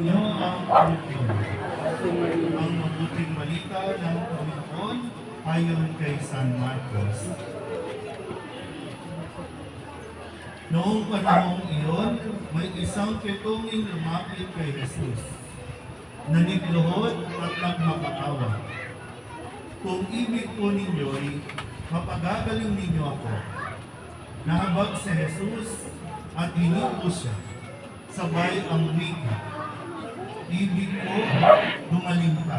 inyo ang Panginoon. Ang mabuting balita ng Panginoon ayon kay San Marcos. Noong panahong iyon, may isang pitunging lumapit kay Jesus. Nanigluhod at nagmakaawa. Kung ibig po ninyo'y mapagagaling ninyo ako. Nahabag si Jesus at hinipo siya. Sabay ang wika. Ibig ko, gumaling ka.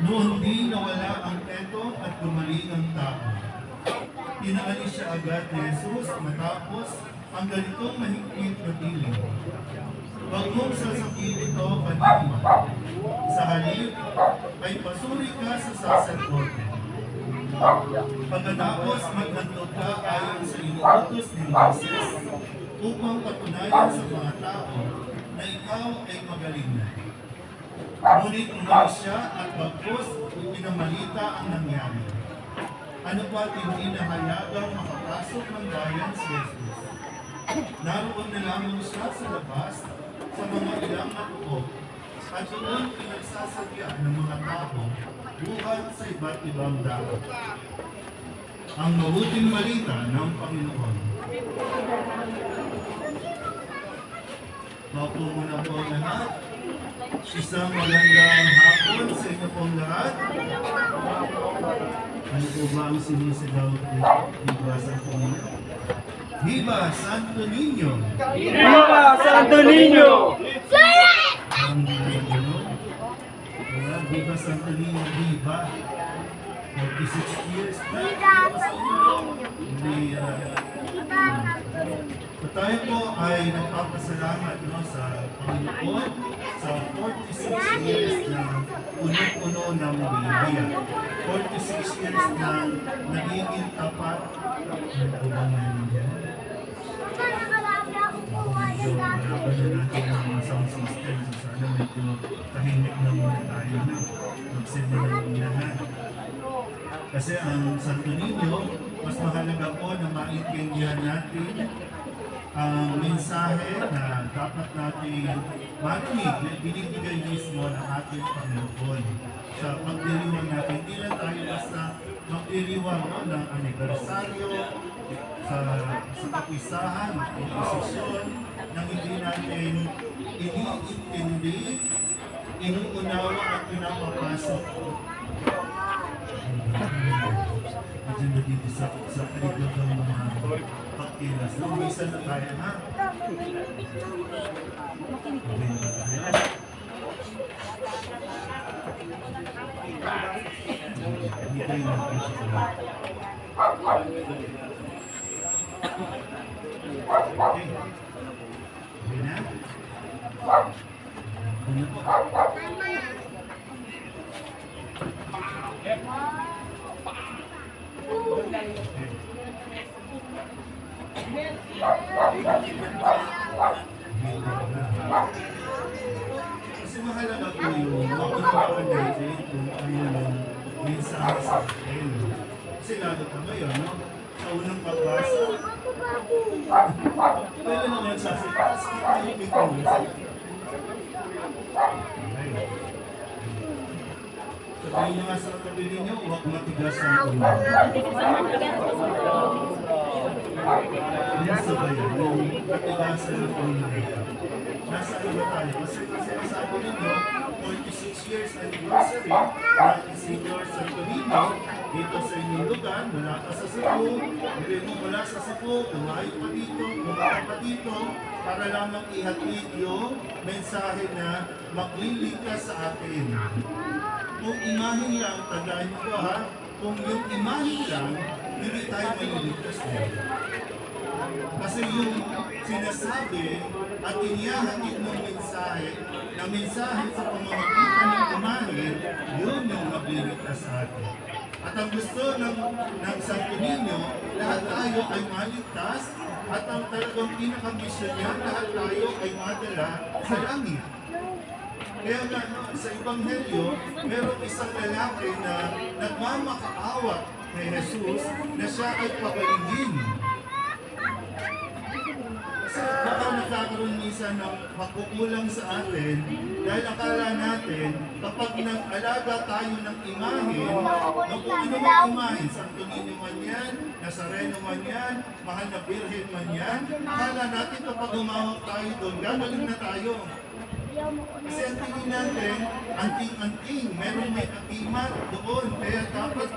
Noon din nawala ang teto at gumaling ang tao. Pinaalis siya agad ni Jesus matapos ang ganitong mahigpit na piling. Huwag mong sasabihin ito kanina. Sa halip, ay pasuri ka sa saserdote. Pagkatapos maghandog ka ayon sa inuutos ni Moses upang patunayan sa mga tao na ikaw ay magaling na. Ngunit umalis siya at bagpos ipinamalita ang nangyari. Ano pa hindi na hayagang makapasok ng bayan si Jesus. Naroon na lamang siya sa labas sa mga ilang na tuko at doon pinagsasadya ng mga tao buhat sa iba't ibang dako. Ang mabuting balita ng Panginoon. Mapo muna po ang lahat. Isang magandang hapon sa inyo pong lahat. Ano po ba ang sinisigaw ko? Viva Santo Niño? Viva Santo Niño! Viva Santo Niño! Ang Niño. Wala, Viva Santo Niño, Viva. 46 years So tayo po ay nagpapasalamat no, sa Panginoon sa 46 years na puno-puno ng biyaya. 46 years na nagiging tapat. Po ba ngayon yan? Medyo malaban na natin ang mga sound system. So sana medyo tahimik na muna tayo na. Mag-send na lang. Kasi ang Santo Niño, mas mahalaga po na maintindihan natin ang mensahe na dapat natin marinig na binibigay mismo ng ating Panginoon. Sa pagdiriwang natin, hindi lang tayo basta magdiriwang no, ng anibersaryo, sa, sa kapisahan, komposisyon, nang hindi natin iniintindi, inuunawa at pinapapasok Medyo nandito sa, sa likod ng mga pakilas. Lumisan na tayo, ha? Okay na? Hindi kayo nag-isip na. Okay. Okay na? Ano po? Kasi mahalaga po yung natin kung ano yung mensahe sa atin. Kasi lalo pa ngayon, no? Sa unang pagbasa, pwede naman nagsasalita. Kasi kita yung pagkakas. Sabihin nyo nga sa tabi ninyo, huwag matigas ang ulo. Yung sabay, yung matigasan ng ulo. Nasa iba tayo. Kasi kasi sinasabi ninyo, 46 years anniversary ng Senior Santo Niño dito sa inyong lugar, mula pa sa Cebu, hindi mo mula sa Cebu, lumayo pa dito, pumunta pa dito, para lamang ihatid yung mensahe na magliligtas sa atin. Kung imahin lang, tandaan ko ha, kung yung imahin lang, hindi tayo maliligtas. Kasi yung sinasabi at iniyahatid ng mensahe, na mensahe sa pamamagitan ng imahin, yun yung magliligtas sa atin. At ang gusto ng, ng Santo Niño, lahat tayo ay maligtas at ang talagang pinakamisyon niya, lahat tayo ay madala sa langit. Kaya nga, sa Ebanghelyo, merong isang lalaki na nagmamakaawa kay Jesus na siya ay pagalingin. Kasi baka nagkakaroon minsan ng pagkukulang sa atin dahil akala natin kapag nag-alaga tayo ng imahe, no, kung ano mang imahe, Santo Niño man yan, Nazareno man yan, Mahal na Birhen man yan, akala natin kapag umawak tayo doon, gagaling na tayo. Kasi ang tingin natin, anting-anting, meron may akimat doon, kaya dapat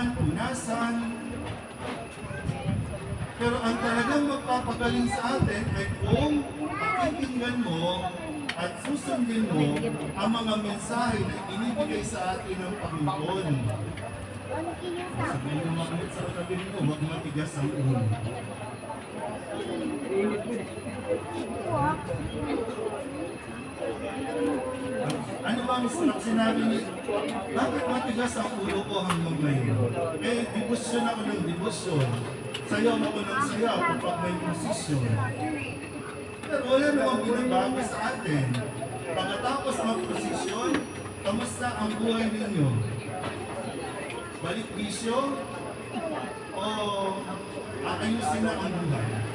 ala- alagaan, punasan. Pero ang talagang magpapagaling sa atin ay kung pakikinggan mo at susundin mo ang mga mensahe na inibigay sa atin ng Panginoon. Sabihin mo mga sa katabi mo, huwag matigas ang ulo. Ano ba ang sarap sinabi ni Bakit matigas ang ulo ko hanggang ngayon? Eh, debosyon ako ng debosyon. Sayaw ako ng sayaw kapag may posisyon. Pero wala namang binabago sa atin. Pagkatapos mag-posisyon, kamusta ang buhay ninyo? Balik bisyo? O aayusin na ang buhay?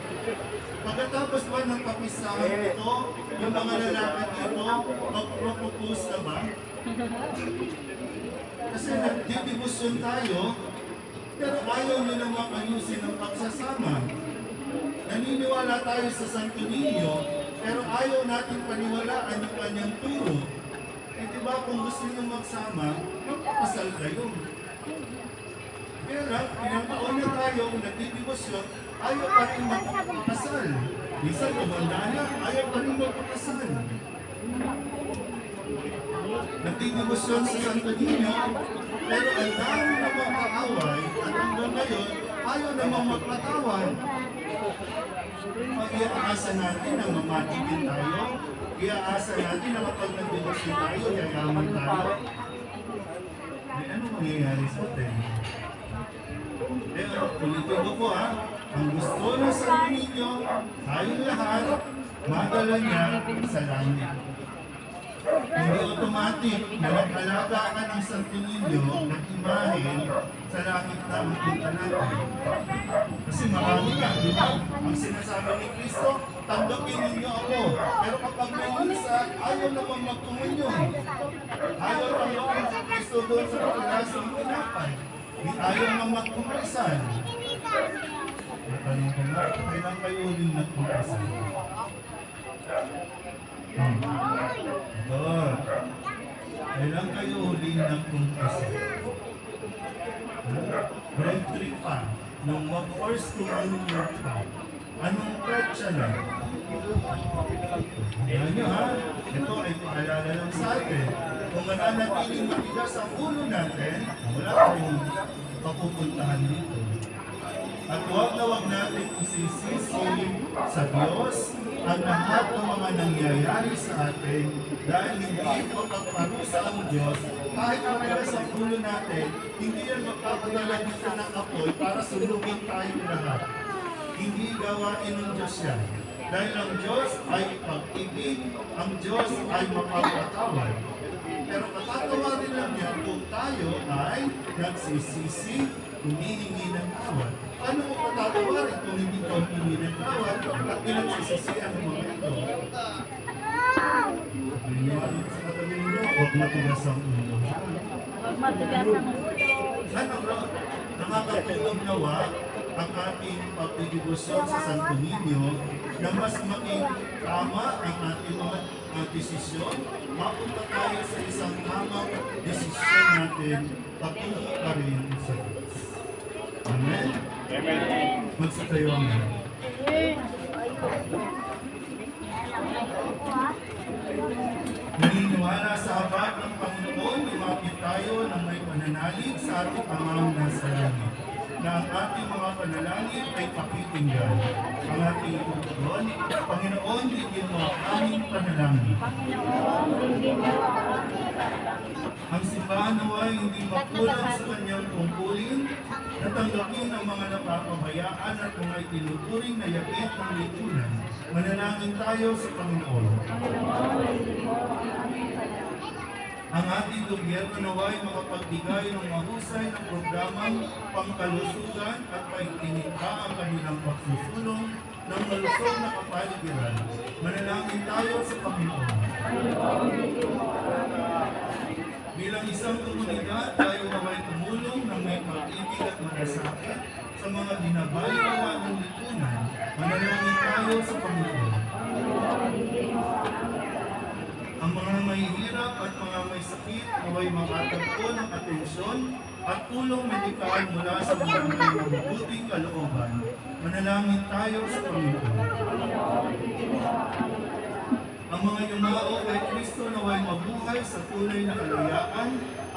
Pagkatapos ba ng papisahan ito, yung mga lalaki dito, mag-propose na ba? Kasi nagdidibusyon tayo, pero ayaw nyo namang ayusin ang pagsasama. Naniniwala tayo sa Santo Niño, pero ayaw natin paniwalaan yung kanyang turo. Eh di ba kung gusto nyo magsama, magpapasal kayo. Pero ilang taon na tayo kung nagdidibusyon, ayaw pa rin magpapasal. Minsan kumanda na, ayaw pa rin magpapasal. Nagdidibusyon sa Santo Niño, pero ang dami namang kaaway at hanggang ngayon, ayaw namang magpatawad. Pag-iaasa natin na mamatikin tayo, iaasa natin na kapag nagdibusyon tayo, yayaman tayo. Eh, ano mangyayari sa atin? Eh, ulitin ko po ha, ang gusto ng Santo Niño, tayong lahat, madala niya sa langit. Hindi automatic na nag-alaga ka ng Santo Niño na imahe sa langit na ang punta natin. Kasi marami ka, di ba? Ang sinasabi ni Kristo, tanggapin ninyo ako. Pero kapag may misa, ayaw naman magkumunyon. Ayaw tanggapin si Kristo doon sa pagkalasang tinapay. Di ayaw na magkumpisan. Natanong ko nga, kailan kayo uling nagkumpisan? Hmm. Ito. Kailan kayo huling nagkumpisan? Bread trip pa. Nung communion pa. Anong petsa na? Ayan nyo ha, ito ay paalala lang sa atin. Kung mananatiling matigas ang ulo natin, wala tayong papupuntahan dito. At huwag na huwag natin isisisi sa Diyos ang lahat ng mga nangyayari sa atin dahil hindi makapagparusa ang Diyos kahit ang ulo natin, hindi yan magpapadala dito ng apoy para sunugin tayo lahat. Hindi gawain ng Diyos yan. Dahil ang Diyos ay pag-ibig, ang Diyos ay mapagpatawad. Pero patatawarin lang niya kung tayo ay nagsisisi, humihingi ng tawad. Paano mo patatawarin kung hindi ka humingi ng tawad at pinagsisisihan mo mga ito? Nangyari sa katabi mo, huwag matigas ang ulo. Sana bro, nakakatulong nawa ang ating pagdidibusyon sa Santo Niño na mas maging tama ang ating mga uh, desisyon, mapunta tayo sa isang tamang desisyon natin patungo pa rin sa Diyos. Amen? Amen. Magsitayo ang Naniniwala sa habag ng Panginoon, lumapit tayo ng may pananalig sa ating amang nasa langit na ang ating mga panalangin ay pakikinggan. Ang ating tuturon, Panginoon, bigyan mo ang aming panalangin. Ang simbahan naway hindi makulang sa kanyang tungkulin, natanggapin ang mga napapabayaan at mga itinuturing na yakit ng lipunan. Manalangin tayo sa Panginoon. Ang ating gobyerno naway makapagbigay ng mahusay na programang pangkalusugan at pagtinikha ang kanilang pagsusulong ng malusog na kapaligiran. Manalangin tayo sa Panginoon. Bilang isang komunidad, tayo naway tumulong ng may pag-ibig at malasakit sa mga binabalitawa ng lipunan. Manalangin tayo sa Panginoon. Ang mga may hirap at mga may sakit naway makatagpo ng atensyon at tulong medikal mula sa mga may mabuting kalooban. Manalangin tayo sa Panginoon. Ang mga yumao kay Kristo naway mabuhay sa tunay na kalayaan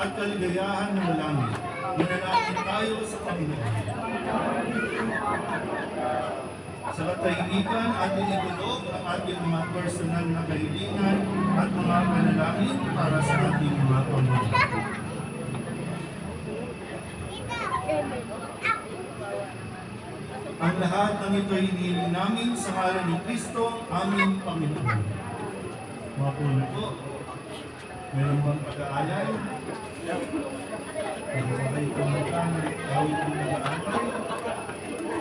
at kaligayahan ng langit. Manalangin tayo sa Panginoon. Sa katahimikan, ating itulog ang ating mga personal na kahilingan at mga panalangin para sa ating mga pamilya. Ang lahat ng ito hinihiling namin sa ngalan ni Kristo, aming Panginoon. Mga puno po, meron bang pag-aalay? Kung ba kayo kumanta ng awit ng pag-aalay?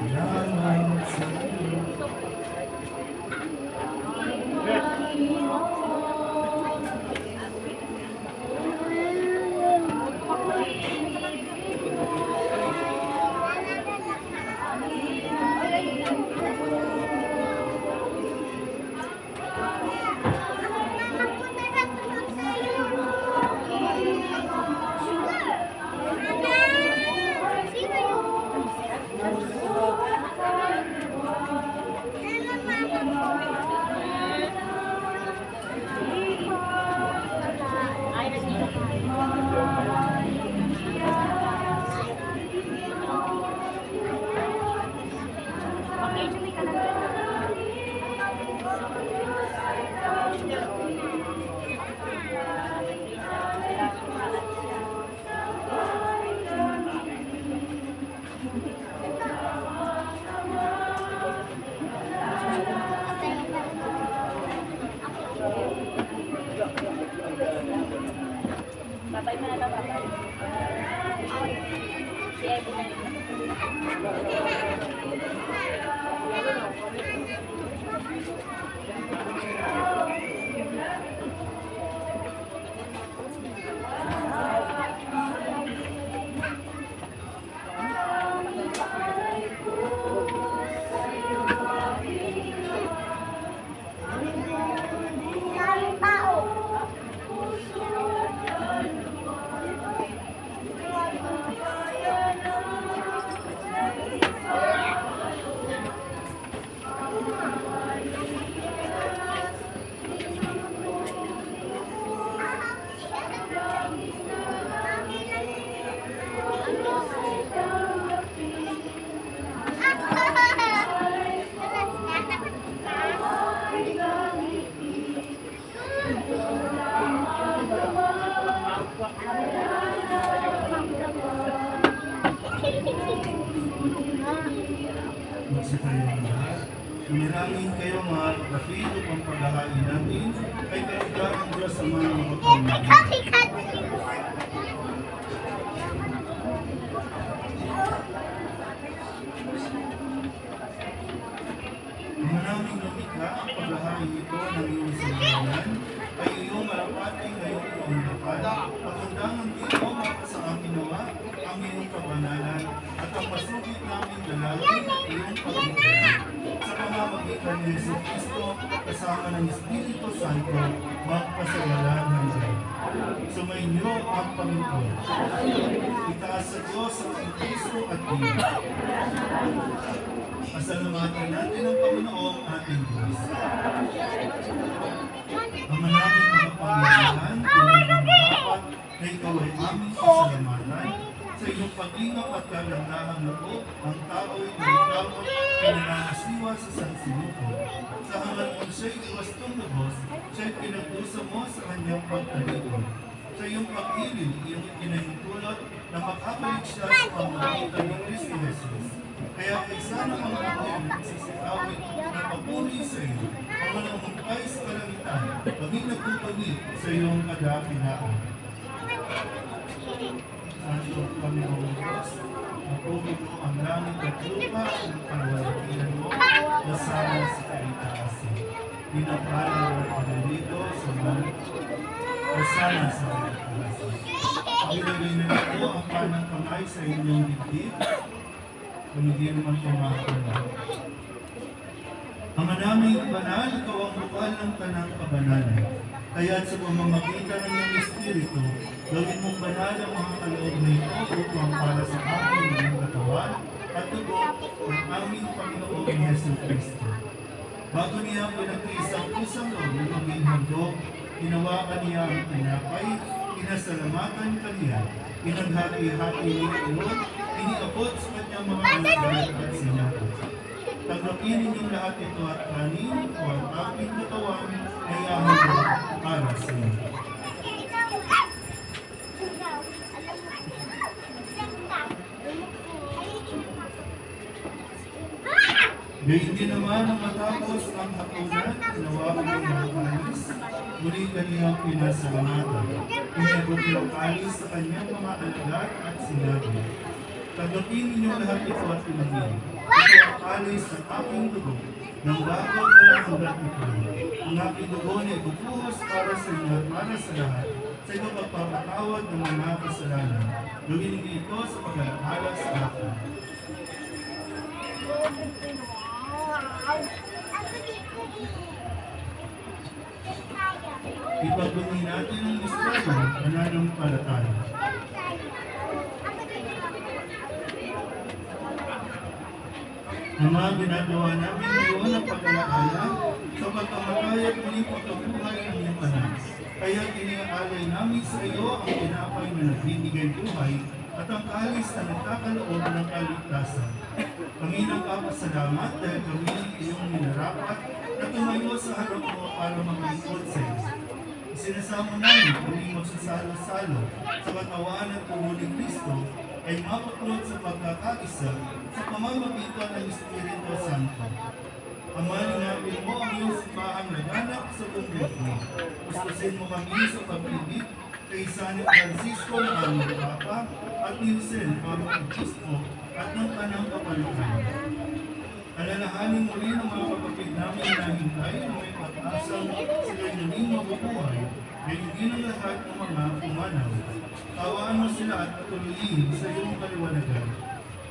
Salamat ang paghahain ito ng iyong sinayanan ay iyong marapating ngayong pangdapan. Pagkandangan dito maka sa amin nawa ang iyong kabanalan at ang masugit namin lalaki at iyong pagkakas. Sa pamamagitan ni Yesu Cristo kasama ng Espiritu Santo magpasawalan ng Diyos. Sumainyo ang Panginoon. Itaas sa Diyos ang Kristo at Diyos. Pasalamatan natin ang Panginoong ating Diyos. Mga naming mga ng dapat na ikaw ay aming pasalamatan. Sa iyong pag-ingat at kagandahang loob, ang tao'y nagkamot ay nanangasiwa sa sansinuko. Sa hangal mong siya'y iwastong lubos, siya'y pinagdusa mo sa kanyang pagtalikod. Sa iyong pag-ibig, iyong ikinahintulot na makabalik siya sa pamamagitan ni Kristo Jesus. Kaya isa na mga na nagsisitawid na papuri sa iyo, ang namumpay sa kalangitan, maging nagtutugit sa iyong kadakilaan. Santo Panginoon Diyos, mapupuno ang langit at lupa ng pangwalakihan mo na sana sa kaitaasin. Pinapala ang panalito sa mga o sana sa kaitaasin. Ilagay na ito ang kanang kamay sa inyong dibdib kung hindi naman pumakala. Ang naming banal, ikaw ang bukal ng kanang kabanalan. Kaya sa pamamagitan ng iyong Espiritu, gawin mong banal ang mga kaloob na ito upang para sa aming mga katawan at tugo ng aming Panginoong Yesu Cristo. Bago niya pinagtiis ang pusang loob ng maging handog, ginawakan niya ang tinapay, pinasalamatan kaniya, pinaghati-hati niya iyon, iniabot sa kanyang mga anak at sinabi. Tanggapin ninyong lahat ito at kanin o ang aking katawan ay ahando para sa inyo. Gayun din naman ang matapos ang hapunan, ko ng mga kalis, muli kaniyang pinasalamatan. Inabot ng kalis sa kanyang mga alagad at sinabi, Tanggapin ninyong lahat ito at pinagin. Ito ang kalis ng aking dugo, ng bago at walang hanggat ito. Ang aking dugo na ibubuhos para sa inyo at para sa lahat, sa iyong pagpapatawad ng mga kasalanan. Gawin niyo ito sa pag-alala sa akin. Ipagpuni natin ang Estado, pananampalataya. Ang mga ginagawa namin ngayon ang pag-alaala sa pagkamatay at muli pagkabuhay ng iyong anak. Kaya iniaalay namin sa iyo ang tinapay na nagbibigay buhay at ang kalis na nagkakaloob ng kaligtasan. Kami nagpapasalamat dahil kami iyong minarapat na tumayo sa harap mo para maglingkod sa iyo. Isinasamo namin kami magsasalo-salo sa katawan at tumo ni Kristo ay mapaklot sa pagkakaisa sa pamamagitan ng Espiritu Santo. Ama, linapin mo ang iyong simbahan na ganap sa buong mundo. Gustusin mo kami sa pag-ibig kay San Francisco na aming Papa at ni Jose na aming Obispo at ng kanang kapalitan. Alalahanin mo rin ang mga kapatid namin na hintay na may pag-asang sila'y naging mabubuhay na hindi ng lahat ng mga pumanaw. Tawaan mo sila at patuloyin sa iyong kaliwanagan.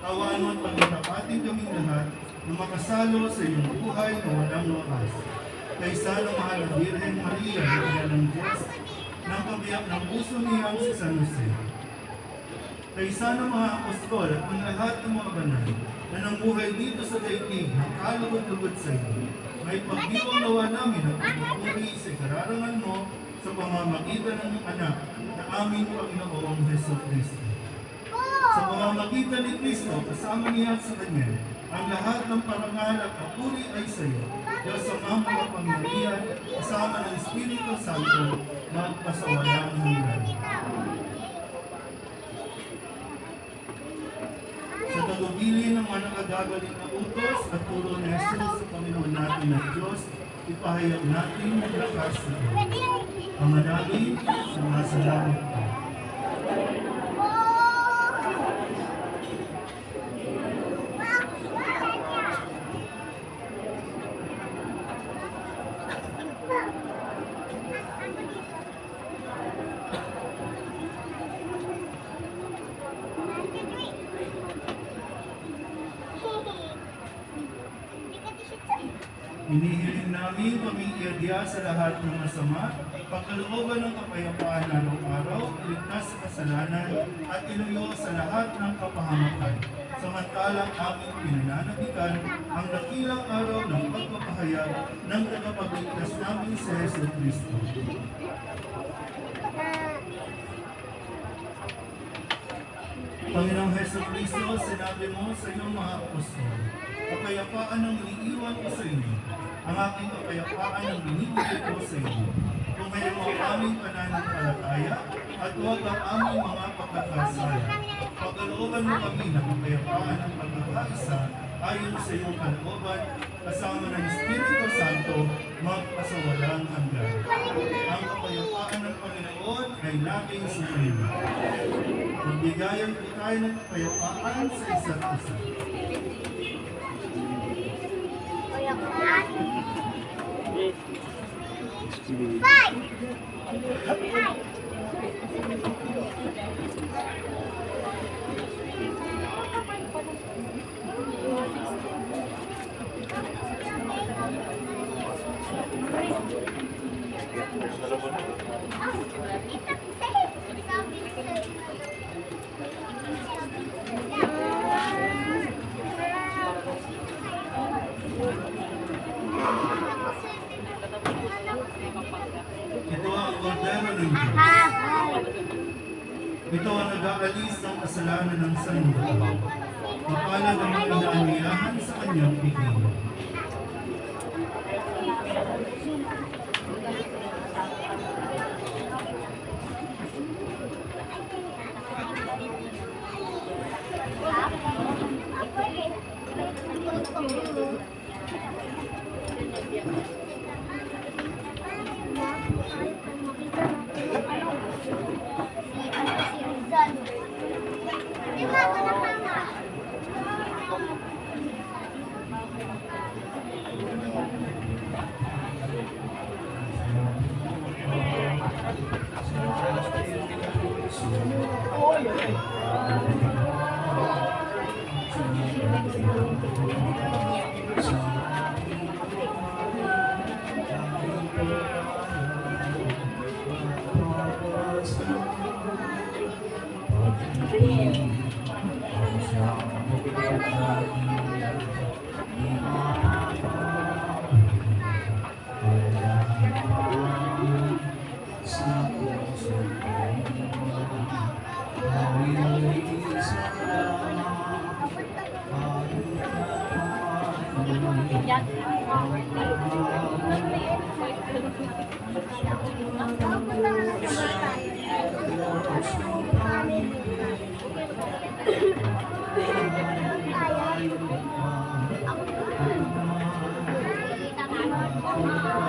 Tawaan mo at pagkatapatin kaming lahat na makasalo sa iyong buhay na walang wakas. Kaysa ng mahal na Birhen Maria na ng Diyos, ng kabiyak ng puso niyang si San Jose. Kaysa ng mga apostol at ng lahat ng mga banal na namuhay dito sa daigdig ng kalugod-lugod sa iyo, may pagdiwang nawa namin ang pagpupuri sa kararangan mo sa pamamagitan ng anak na aming Panginoong Heso Kristo. Sa pamamagitan ni Kristo, kasama niya sa Kanya, ang lahat ng parangal at papuri ay sa iyo. Diyos sa mga kapangyarihan, kasama ng Espiritu Santo, magpasawalang hanggan. Sa tagubili ng mga nakagagaling na utos at turo ni Jesus Panginoon natin na Diyos, ipahayag natin ang lakas na ito. Ang managin, sumasalamat ka. Hinihiling namin pamilya sa lahat ng masama, pagkalooban ng kapayapaan araw-araw, iligtas sa kasalanan, at iluyo sa lahat ng kapahamakan. Samantalang aming pinananabikan ang dakilang araw ng pagpapahayag ng tagapagligtas namin sa Yesu Kristo. Panginoong Heso Kristo, sinabi mo sa iyong mga apostol, kapayapaan ang iniiwan ko sa inyo, ang aking kapayapaan ang binibigay ko sa inyo. Mayroon ang aming pananampalataya at huwag ang aming mga pagkakasala. Pagkalooban mo kami ng kapayapaan ng pagkakaisa ayon sa iyong kalooban kasama ng Espiritu Santo magpasawalang hanggan. Ang kapayapaan ng Panginoon kay laging supremo. Kung bigayan ko tayo ng kapayapaan sa isa't isa. Ito kordero ng Diyos. Ito ang nag-aalis ng kasalanan ng santo. Mapalad ang mga inaaniyahan sa kanyang piging. Hindi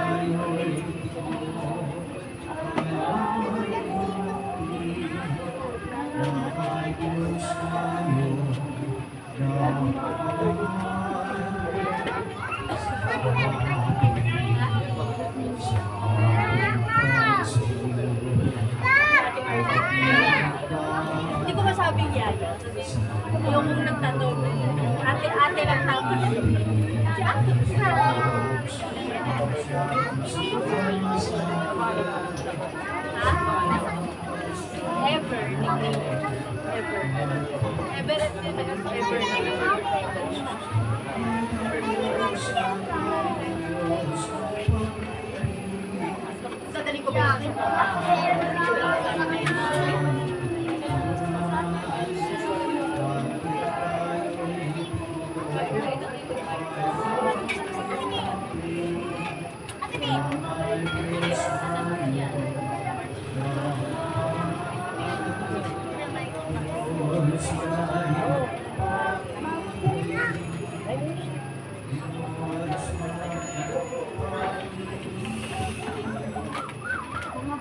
Ever, ever, ever. Ever